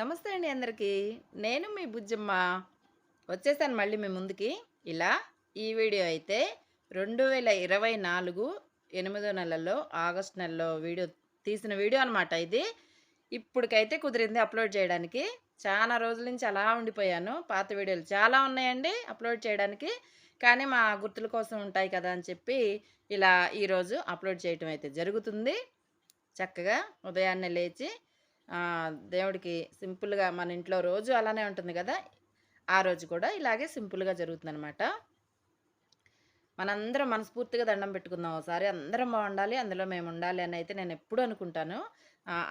నమస్తే అండి అందరికీ. నేను మీ బుజ్జమ్మ. వచ్చేసాను మళ్ళీ మీ ముందుకి. ఇలా ఈ వీడియో అయితే రెండు వేల ఇరవై నాలుగు ఎనిమిదో నెలలో ఆగస్ట్ నెలలో వీడియో తీసిన వీడియో అనమాట ఇది. ఇప్పటికైతే కుదిరింది అప్లోడ్ చేయడానికి. చాలా రోజుల నుంచి అలా ఉండిపోయాను. పాత వీడియోలు చాలా ఉన్నాయండి అప్లోడ్ చేయడానికి. కానీ మా గుర్తుల కోసం ఉంటాయి కదా అని చెప్పి ఇలా ఈరోజు అప్లోడ్ చేయటం అయితే జరుగుతుంది. చక్కగా ఉదయాన్నే లేచి దేవుడికి సింపుల్గా మన ఇంట్లో రోజు అలానే ఉంటుంది కదా? ఆ రోజు కూడా ఇలాగే సింపుల్గా జరుగుతుంది అనమాట మనందరం మనస్ఫూర్తిగా దండం పెట్టుకుందాం ఒకసారి. అందరం బాగుండాలి అందులో మేము ఉండాలి అని అయితే నేను ఎప్పుడు అనుకుంటాను.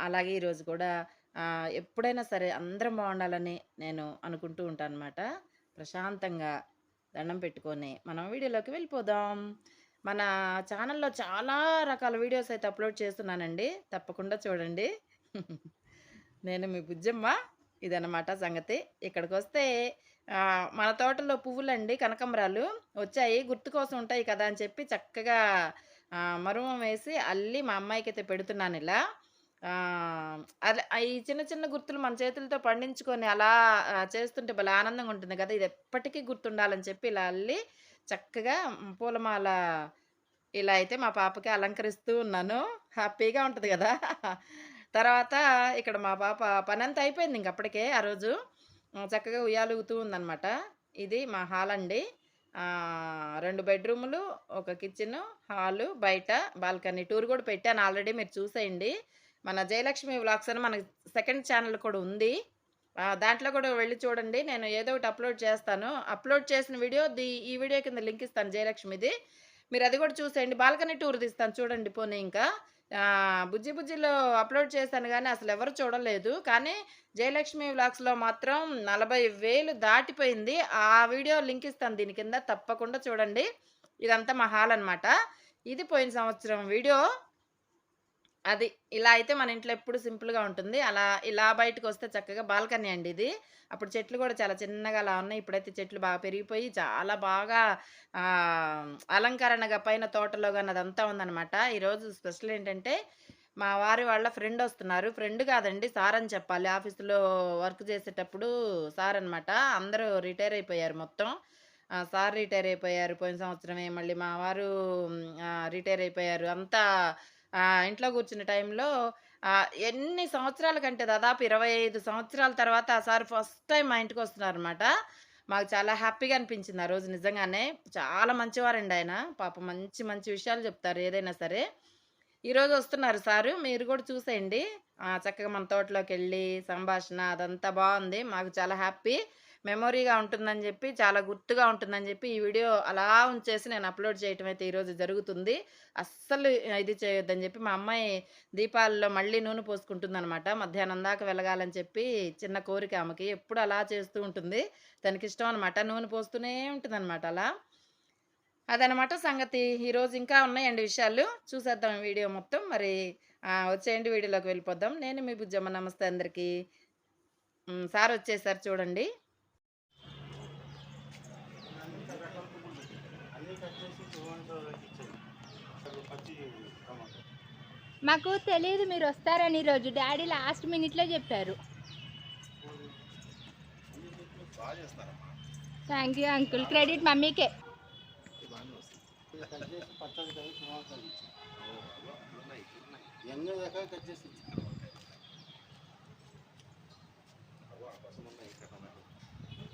అలాగే ఈరోజు కూడా ఎప్పుడైనా సరే అందరం బాగుండాలని నేను అనుకుంటూ ఉంటాను అనమాట ప్రశాంతంగా దండం పెట్టుకొని మనం వీడియోలోకి వెళ్ళిపోదాం. మన ఛానల్లో చాలా రకాల వీడియోస్ అయితే అప్లోడ్ చేస్తున్నానండి. తప్పకుండా చూడండి. నేను మీ బుజ్జమ్మ. ఇదన్నమాట సంగతి. ఇక్కడికి వస్తే మన తోటలో పువ్వులండి కనకంబరాలు వచ్చాయి గుర్తు కోసం ఉంటాయి కదా అని చెప్పి చక్కగా మరుమం వేసి అల్లి మా అమ్మాయికి అయితే పెడుతున్నాను ఇలా. ఈ చిన్న చిన్న గుర్తులు మన చేతులతో పండించుకొని అలా చేస్తుంటే భలే ఆనందంగా ఉంటుంది కదా. ఇది ఎప్పటికీ గుర్తుండాలని చెప్పి ఇలా అల్లి చక్కగా పూలమాల ఇలా అయితే మా పాపకి అలంకరిస్తూ ఉన్నాను. హ్యాపీగా ఉంటుంది కదా. తర్వాత ఇక్కడ మా పాప పని అంతా అయిపోయింది ఇంక అప్పటికే ఆ రోజు. చక్కగా ఉయ్యాలుగుతూ ఉందన్నమాట. ఇది మా హాల్ అండి. రెండు బెడ్రూములు ఒక కిచెన్ హాలు బయట బాల్కనీ. టూర్ కూడా పెట్టాను ఆల్రెడీ మీరు చూసేయండి. మన జయలక్ష్మి వ్లాగ్స్ అని మన సెకండ్ ఛానల్ కూడా ఉంది. దాంట్లో కూడా వెళ్ళి చూడండి. నేను ఏదో ఒకటి అప్లోడ్ చేస్తాను. అప్లోడ్ చేసిన వీడియో ది ఈ వీడియో కింద లింక్ ఇస్తాను జయలక్ష్మిది. మీరు అది కూడా చూసేయండి. బాల్కనీ టూర్ తీస్తాను. చూడండి పోనీ ఇంకా. బుజ్జి బుజ్జిలో అప్లోడ్ చేశాను కానీ అసలు ఎవరు చూడలేదు. కానీ జయలక్ష్మి వ్లాగ్స్లో మాత్రం నలభై వేలు దాటిపోయింది. ఆ వీడియో లింక్ ఇస్తాను దీని కింద తప్పకుండా చూడండి. ఇదంతా మా హాల్ అనమాట ఇది పోయిన సంవత్సరం వీడియో. అది ఇలా అయితే మన ఇంట్లో ఎప్పుడు సింపుల్గా ఉంటుంది. అలా ఇలా బయటకు వస్తే చక్కగా బాల్కనీ అండి ఇది. అప్పుడు చెట్లు కూడా చాలా చిన్నగా అలా ఉన్నాయి. ఇప్పుడైతే చెట్లు బాగా పెరిగిపోయి చాలా బాగా అలంకరణగా పైన తోటలో కానీ అదంతా ఉందన్నమాట. ఈరోజు స్పెషల్ ఏంటంటే మా వారి వాళ్ళ ఫ్రెండ్ వస్తున్నారు. ఫ్రెండ్ కాదండి సార్ అని చెప్పాలి. ఆఫీసులో వర్క్ చేసేటప్పుడు సార్ అనమాట అందరూ రిటైర్ అయిపోయారు మొత్తం. సార్ రిటైర్ అయిపోయారు. పోయిన సంవత్సరమే మళ్ళీ మా వారు రిటైర్ అయిపోయారు. అంతా ఇంట్లో కూర్చున్న టైంలో ఎన్ని సంవత్సరాల కంటే దాదాపు ఇరవై ఐదు సంవత్సరాల తర్వాత ఆ సార్ ఫస్ట్ టైం మా ఇంటికి వస్తున్నారు అనమాట మాకు చాలా హ్యాపీగా అనిపించింది ఆ రోజు నిజంగానే. చాలా మంచివారండి ఆయన. పాప మంచి మంచి విషయాలు చెప్తారు ఏదైనా సరే. ఈరోజు వస్తున్నారు సారు. మీరు కూడా చూసేయండి. చక్కగా మన తోటలోకి వెళ్ళి సంభాషణ అదంతా బాగుంది. మాకు చాలా హ్యాపీ. మెమొరీగా ఉంటుందని చెప్పి చాలా గుర్తుగా ఉంటుందని చెప్పి ఈ వీడియో అలా ఉంచేసి నేను అప్లోడ్ చేయటం అయితే ఈరోజు జరుగుతుంది. అస్సలు ఇది చేయొద్దని చెప్పి మా అమ్మాయి దీపాలలో మళ్ళీ నూనె పోసుకుంటుందనమాట మధ్యాహ్నం దాకా వెలగాలని చెప్పి చిన్న కోరిక ఆమెకి. ఎప్పుడు అలా చేస్తూ ఉంటుంది. తనకి ఇష్టం అనమాట నూనె పోస్తూనే ఉంటుందన్నమాట అలా. అదనమాట సంగతి. ఈరోజు ఇంకా ఉన్నాయండి విషయాలు. చూసేద్దాం వీడియో మొత్తం. మరి వచ్చేయండి వీడియోలోకి వెళ్ళిపోద్దాం. నేను మీ బుజ్జమ్మ. నమస్తే అందరికీ. సార్ వచ్చేసారు చూడండి. మాకు తెలియదు మీరు వస్తారని ఈరోజు డాడీ లాస్ట్ మినిట్లో చెప్పారు. Thank you uncle. క్రెడిట్ మమ్మీకే.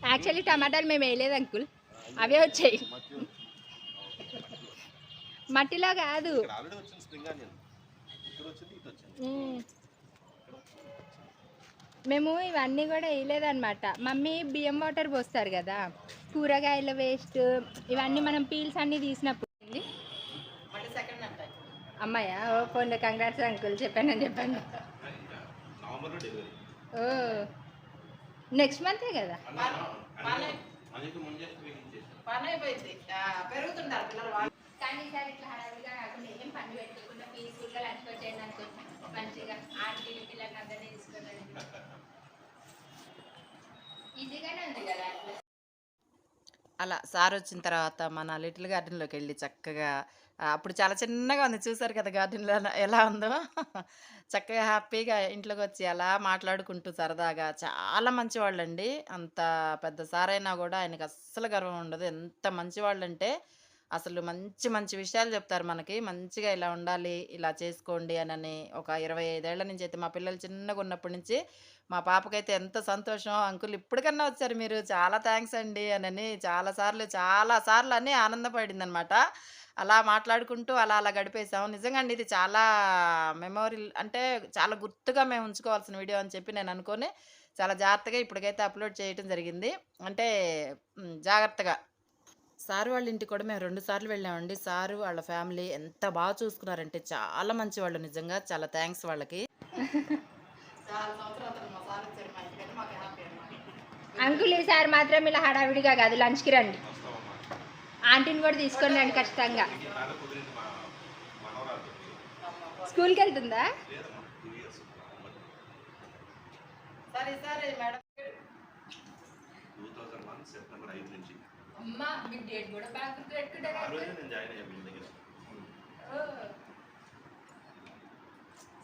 యాక్చువల్లీ టమాటాలు మేము వేయలేదు అంకుల్. అవే వచ్చాయి మట్టిలో కాదు ఆల్రెడీ వచ్చింది స్ప్రింగ్ ఆనియన్ ఇక్కడ వచ్చింది ఇటు వచ్చింది. మ్మ్. మేము ఇవన్నీ కూడా వేయలేదన్నమాట. మమ్మీ బియ్యం వాటర్ పోస్తారు కదా కూరగాయల వేస్ట్ ఇవన్నీ మనం పీల్స్ అన్నీ తీసినప్పుడు అమ్మాయ? ఓ పోండి కంగ్రాట్స్ అంకుల్ చెప్పానని చెప్పండి ఓ నెక్స్ట్ మంతే కదా? పెరుగుతుంటారు పిల్లలు వాళ్ళు కానీ ఈసారి ఇట్లా హడావిడిగా కాకుండా ఏం పని పెట్టుకుండా పీస్ఫుల్గా లంచ్ వచ్చేయండి అనుకుంటున్నాను మంచిగా ఆంటీ పిల్లలకి అందరినీ తీసుకున్నాను ఈజీగానే ఉంది కదా అలా సార్ వచ్చిన తర్వాత మన లిటిల్ గార్డెన్‌లోకి వెళ్ళి చక్కగా అప్పుడు చాలా చిన్నగా ఉంది చూసారు కదా గార్డెన్‌లో ఎలా ఉందో. చక్కగా హ్యాపీగా ఇంట్లోకి వచ్చి అలా మాట్లాడుకుంటూ సరదాగా చాలా మంచివాళ్ళండి. అంత పెద్ద సారైనా కూడా ఆయనకు అస్సలు గర్వం ఉండదు. ఎంత మంచివాళ్ళంటే అసలు మంచి మంచి విషయాలు చెప్తారు మనకి. మంచిగా ఇలా ఉండాలి, ఇలా చేసుకోండి అనని ఒక ఇరవై ఐదేళ్ళ నుంచి అయితే మా పిల్లలు చిన్నగా ఉన్నప్పటి నుంచి మా పాపకైతే ఎంత సంతోషం. అంకుల్ ఇప్పటికన్నా వచ్చారు మీరు చాలా థ్యాంక్స్ అండి అనని చాలా సార్లు చాలా సార్లు అనమాట ఆనందపడిందనమాట. అలా మాట్లాడుకుంటూ అలా అలా గడిపేసాం. నిజంగా అండి ఇది చాలా మెమోరీల్ అంటే చాలా గుర్తుగా మేము ఉంచుకోవాల్సిన వీడియో అని చెప్పి నేను అనుకొని చాలా జాగ్రత్తగా ఇప్పటికైతే అప్‌లోడ్ చేయటం జరిగింది. అంటే జాగ్రత్తగా. సార్ వాళ్ళ ఇంటికి కూడా మేము 2 సార్లు వెళ్ళామండి. సారు వాళ్ళ ఫ్యామిలీ ఎంత బాగా చూసుకున్నారంటే చాలా మంచివాళ్ళు నిజంగా. చాలా థాంక్స్ వాళ్ళకి. అంకుల్ ఈసారి మాత్రం ఇలా హడావిడిగా కాదు లంచ్కి రండి ఆంటీని కూడా తీసుకొని రండి ఖచ్చితంగా స్కూల్కి వెళ్తుందా సరే సరే madam two thousand one September ఐదు నుంచి అమ్మా మీకు డేట్ కూడా బాగా ఆ గుర్తుపెట్టుకుంటారా రోజే నేను జాయిన్ అయ్యాను మీ దగ్గర.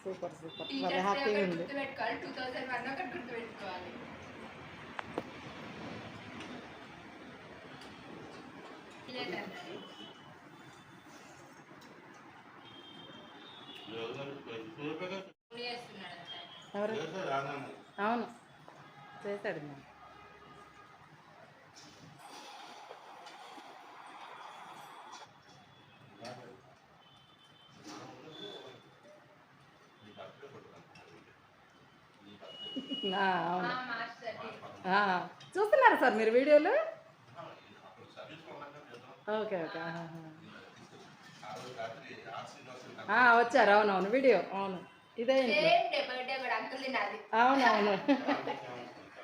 Super super. డే హ్యాపీగా ఉంది. గుర్తుపెట్టుకోవాలి టూ థౌసండ్ వన్ ఒకటి గుర్తుపెట్టుకోవాలి. అవును. చేశాడు మేము అవును. చూస్తున్నారా సార్ మీరు వీడియోలు? ఓకే ఓకే వచ్చారు అవునవును వీడియో అవును. ఇదే ఇంట్లో. సేమ్ డే బర్త్డే కూడా అంకుల్ నాది. అవునవును. వద్దు, చా-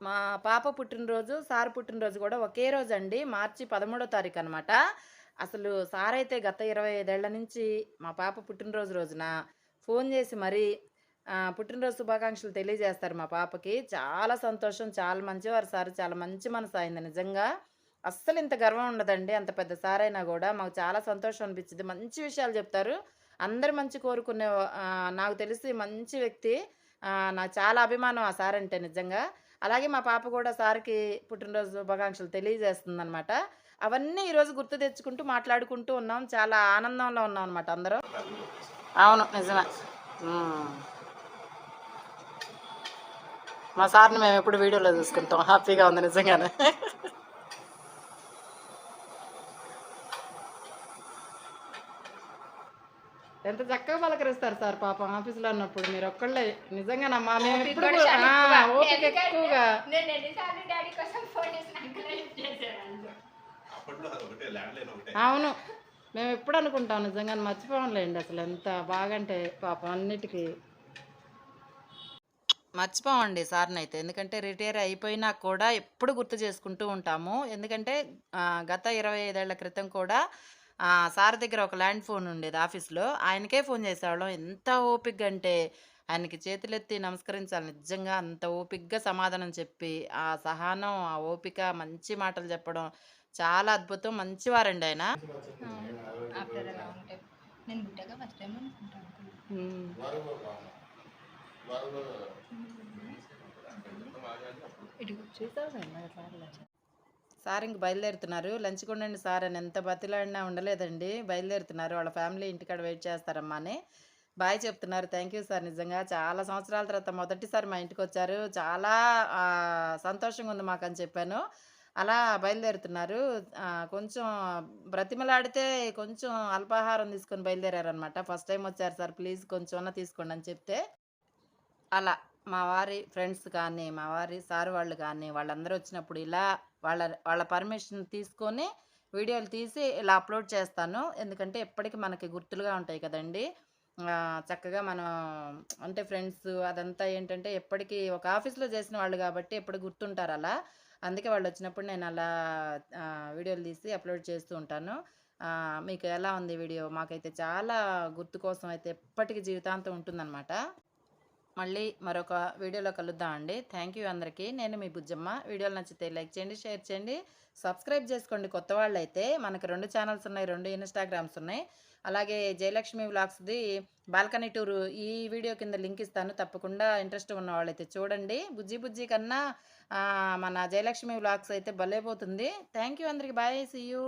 మా పాప పుట్టినరోజు సార్ పుట్టినరోజు కూడా ఒకే రోజు అండి మార్చి పదమూడో తారీఖు అనమాట అసలు సార్ అయితే గత ఇరవై ఐదేళ్ళ నుంచి మా పాప పుట్టినరోజు రోజున ఫోన్ చేసి మరీ పుట్టినరోజు శుభాకాంక్షలు తెలియజేస్తారు మా పాపకి. చాలా సంతోషం చాలా మంచివారు సార్. చాలా మంచి మనసు అయింది నిజంగా. అస్సలు ఇంత గర్వం ఉండదండి. అంత పెద్ద సార్ అయినా కూడా మాకు చాలా సంతోషం అనిపించింది. మంచి విషయాలు చెప్తారు. అందరు మంచి కోరుకునే నాకు తెలిసి మంచి వ్యక్తి. నాకు చాలా అభిమానం ఆ సార్ అంటే నిజంగా. అలాగే మా పాప కూడా సార్కి పుట్టినరోజు శుభాకాంక్షలు తెలియజేస్తుందనమాట అవన్నీ ఈరోజు గుర్తు తెచ్చుకుంటూ మాట్లాడుకుంటూ ఉన్నాం. చాలా ఆనందంలో ఉన్నాం అనమాట అందరూ. అవును నిజమే. మా సార్ని మేము ఎప్పుడు వీడియోలో చూసుకుంటాం. హ్యాపీగా ఉంది నిజంగానే. ఎంత చక్కగా పలకరిస్తారు సార్ పాపం ఆఫీస్లో ఉన్నప్పుడు మీరు ఒక్కళ్ళే. నిజంగానమ్మా మేము ఎప్పుడు. ఓపిక ఎక్కువగా. అవును. మేము ఎప్పుడు అనుకుంటాం నిజంగా మర్చిపోంలేండి అసలు ఎంత బాగంటే పాపం అన్నిటికీ. మర్చిపోమండి సార్ని అయితే ఎందుకంటే రిటైర్ అయిపోయినా కూడా ఎప్పుడు గుర్తు చేసుకుంటూ ఉంటాము. ఎందుకంటే గత ఇరవై ఐదేళ్ళ క్రితం కూడా సార్ దగ్గర ఒక ల్యాండ్ ఫోన్ ఉండేది ఆఫీస్లో. ఆయనకే ఫోన్ చేసేవాళ్ళం. ఎంత ఓపిక అంటే ఆయనకి చేతులెత్తి నమస్కరించాలి నిజంగా. అంత ఓపికగా సమాధానం చెప్పి ఆ సహనం ఆ ఓపిక మంచి మాటలు చెప్పడం చాలా అద్భుతం. మంచివారండి ఆయన. అలా సార్ ఇంక బయలుదేరుతున్నారు. లంచ్ కొండండి సార్ అని ఎంత బతిలాడినా ఉండలేదండి. బయలుదేరుతున్నారు. వాళ్ళ ఫ్యామిలీ ఇంటికాడ వెయిట్ చేస్తారమ్మా అని. బాయ్ చెప్తున్నారు. థ్యాంక్ యూ సార్ నిజంగా. చాలా సంవత్సరాల తర్వాత మొదటిసారి మా ఇంటికి వచ్చారు. చాలా సంతోషంగా ఉంది మాకు అని చెప్పాను. అలా బయలుదేరుతున్నారు. కొంచెం బ్రతిమలాడితే కొంచెం అల్పాహారం తీసుకొని బయలుదేరారనమాట ఫస్ట్ టైం వచ్చారు సార్. ప్లీజ్ కొంచెం అన్న తీసుకోండి అని చెప్తే. అలా మా వారి ఫ్రెండ్స్ కానీ మా వారి సార్ వాళ్ళు కానీ వాళ్ళందరూ వచ్చినప్పుడు ఇలా వాళ్ళ వాళ్ళ పర్మిషన్ తీసుకొని వీడియోలు తీసి ఇలా అప్లోడ్ చేస్తాను. ఎందుకంటే ఎప్పటికీ మనకి గుర్తులుగా ఉంటాయి కదండి. చక్కగా మనం అంటే ఫ్రెండ్స్ అదంతా ఏంటంటే ఎప్పటికీ ఒక ఆఫీస్లో చేసిన వాళ్ళు కాబట్టి ఎప్పుడు గుర్తుంటారు అలా. అందుకే వాళ్ళు వచ్చినప్పుడు నేను అలా వీడియోలు తీసి అప్లోడ్ చేస్తూ ఉంటాను. మీకు ఎలా ఉంది వీడియో? మాకైతే చాలా గుర్తు కోసం అయితే ఎప్పటికీ జీవితాంతం ఉంటుందన్నమాట. మళ్ళీ మరొక వీడియోలో కలుద్దాం అండి. థ్యాంక్ యూ అందరికీ. నేను మీ బుజ్జమ్మ. వీడియోలు నచ్చితే లైక్ చేయండి షేర్ చేయండి. సబ్స్క్రైబ్ చేసుకోండి కొత్త వాళ్ళు అయితే మనకు రెండు ఛానల్స్ ఉన్నాయి రెండు ఇన్స్టాగ్రామ్స్ ఉన్నాయి. అలాగే జయలక్ష్మి వ్లాగ్స్ది బాల్కనీ టూర్ ఈ వీడియో కింద లింక్ ఇస్తాను. తప్పకుండా ఇంట్రెస్ట్ ఉన్న వాళ్ళైతే చూడండి. బుజ్జి బుజ్జి కన్నా మన జయలక్ష్మి వ్లాగ్స్ అయితే భలేపోతుంది థ్యాంక్ యూ అందరికి. Bye see you